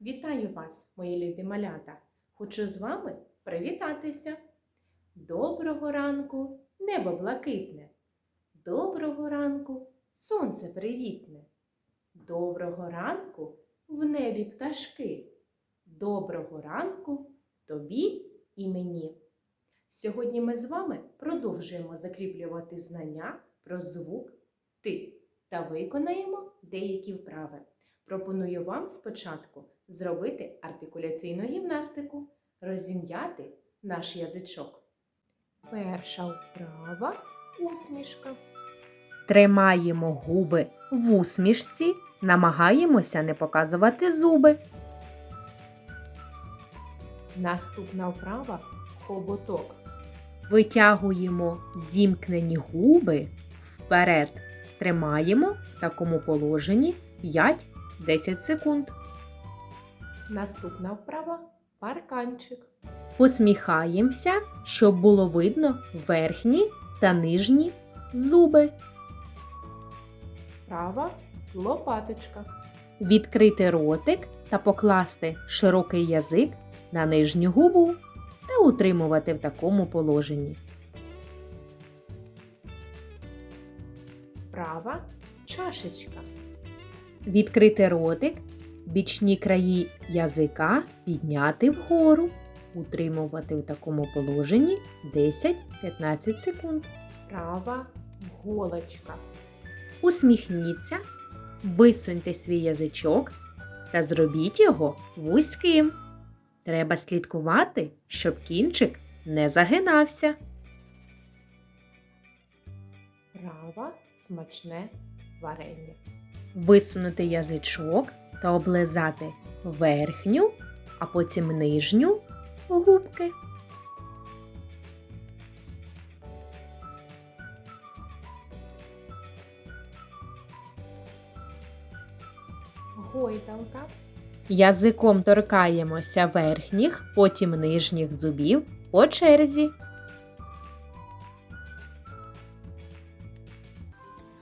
Вітаю вас, мої любі малята! Хочу з вами привітатися. Доброго ранку, небо блакитне. Доброго ранку, сонце привітне. Доброго ранку в небі пташки. Доброго ранку тобі і мені. Сьогодні ми з вами продовжуємо закріплювати знання про звук ти та виконаємо деякі вправи. Пропоную вам спочатку зробити артикуляційну гімнастику, розім'яти наш язичок. Перша вправа усмішка. Тримаємо губи в усмішці, намагаємося не показувати зуби. Наступна вправа хоботок. Витягуємо зімкнені губи вперед. Тримаємо в такому положенні 5-10 секунд. Наступна вправа парканчик. Посміхаємося, щоб було видно верхні та нижні зуби. Вправа лопаточка. Відкрити ротик та покласти широкий язик на нижню губу та утримувати в такому положенні. Вправа чашечка. Відкрити ротик, бічні краї язика підняти вгору, утримувати в такому положенні 10-15 секунд. Вправа голочка. Усміхніться, висуньте свій язичок та зробіть його вузьким. Треба слідкувати, щоб кінчик не загинався. Вправа смачне варення. Висунути язичок та облизати верхню, а потім нижню губки. Гойдалка. Язиком торкаємося верхніх, потім нижніх зубів по черзі.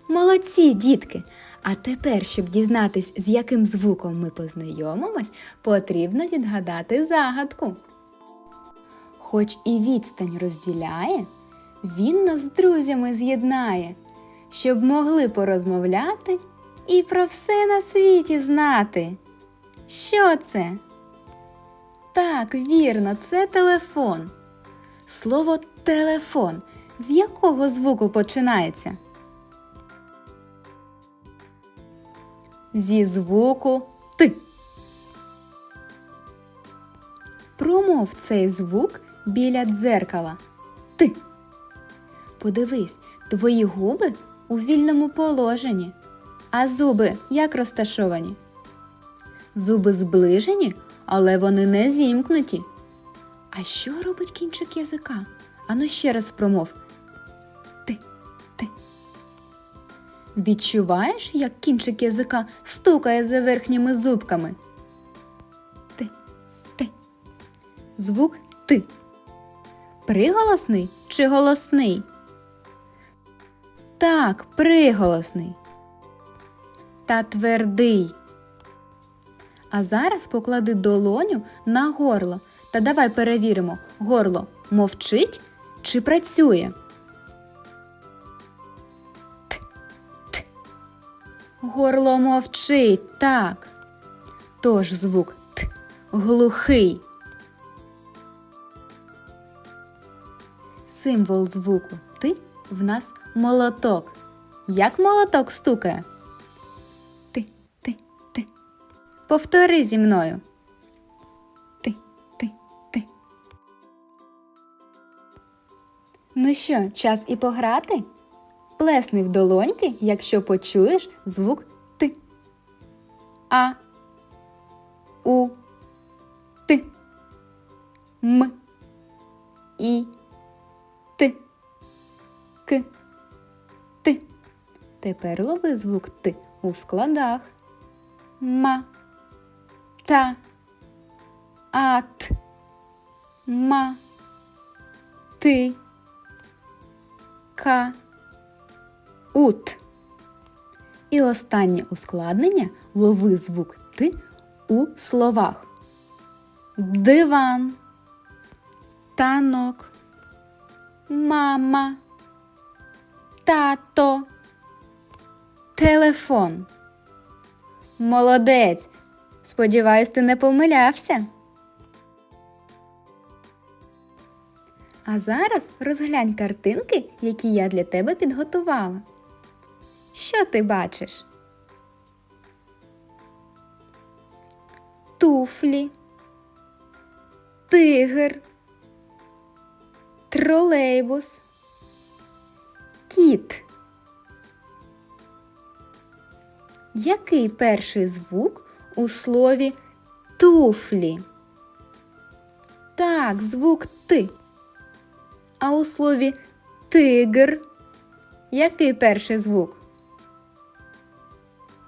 Молодці, дітки! А тепер, щоб дізнатись, з яким звуком ми познайомимось, потрібно відгадати загадку. Хоч і відстань розділяє, він нас з друзями з'єднає, щоб могли порозмовляти і про все на світі знати. Що це? Так, вірно, це телефон. Слово телефон. З якого звуку починається? Зі звуку Т. Промов цей звук біля дзеркала. Т. Подивись, твої губи у вільному положенні. А зуби як розташовані? Зуби зближені, але вони не зімкнуті. А що робить кінчик язика? Ану ще раз промов. Відчуваєш, як кінчик язика стукає за верхніми зубками? Ти, ти. Звук ти. Приголосний чи голосний? Так, приголосний. Та твердий. А зараз поклади долоню на горло та давай перевіримо, горло мовчить чи працює. Горло мовчить, так. Тож звук Т глухий. Символ звуку Ти в нас молоток. Як молоток стукає? Ти, ти, ти. Повтори зі мною. Ти, ти, ти. Ну що, час і пограти? Плесни в долоньки, якщо почуєш звук Т. А. У. Т. М. І. Т. К. Т. Тепер лови звук Т у складах. Ма. Та. Ат. Ма. Ти. Ка. Ут. І останнє ускладнення лови звук Т у словах. Диван, танок, мама, тато, телефон. Молодець. Сподіваюсь, ти не помилявся. А зараз розглянь картинки, які я для тебе підготувала. Що ти бачиш? Туфлі, тигр, тролейбус, кіт. Який перший звук у слові туфлі? Так, звук ти. А у слові тигр який перший звук?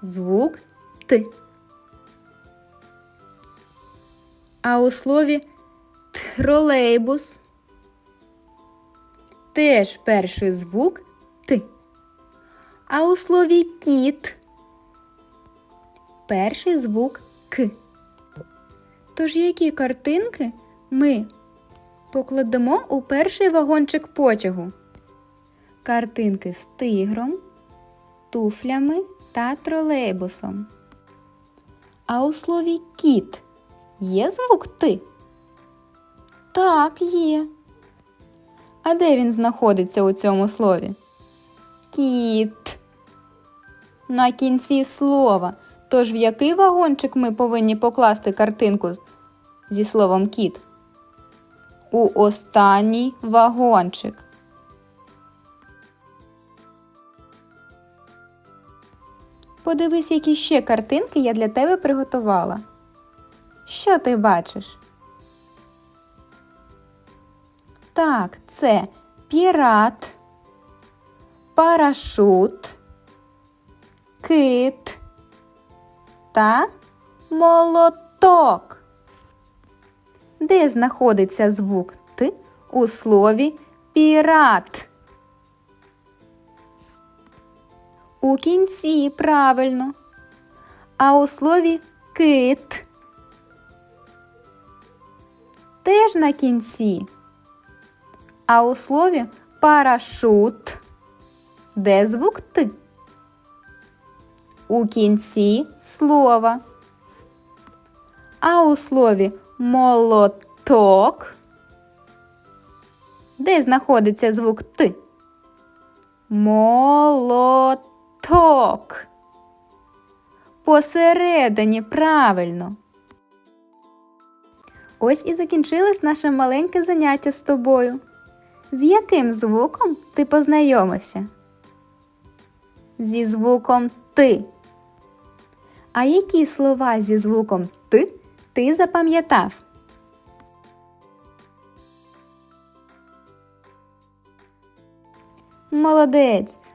Звук ти. А у слові тролейбус теж перший звук ти. А у слові кіт перший звук к. Тож які картинки ми покладемо у перший вагончик потягу? Картинки з тигром, туфлями та тролейбусом. А у слові кіт є звук ти? Так, є. А де він знаходиться у цьому слові? Кіт. На кінці слова. Тож в який вагончик ми повинні покласти картинку зі словом кіт? У останній вагончик. Подивись, які ще картинки я для тебе приготувала. Що ти бачиш? Так, це пірат, парашут, кит та молоток. Де знаходиться звук Т у слові пірат? У кінці правильно. А у слові кит теж на кінці. А у слові парашут де звук Т? У кінці слова. А у слові молоток де знаходиться звук Т? Молоток. Посередині правильно. Ось і закінчилось наше маленьке заняття з тобою. З яким звуком ти познайомився? Зі звуком ти. А які слова зі звуком ти ти запам'ятав? Молодець!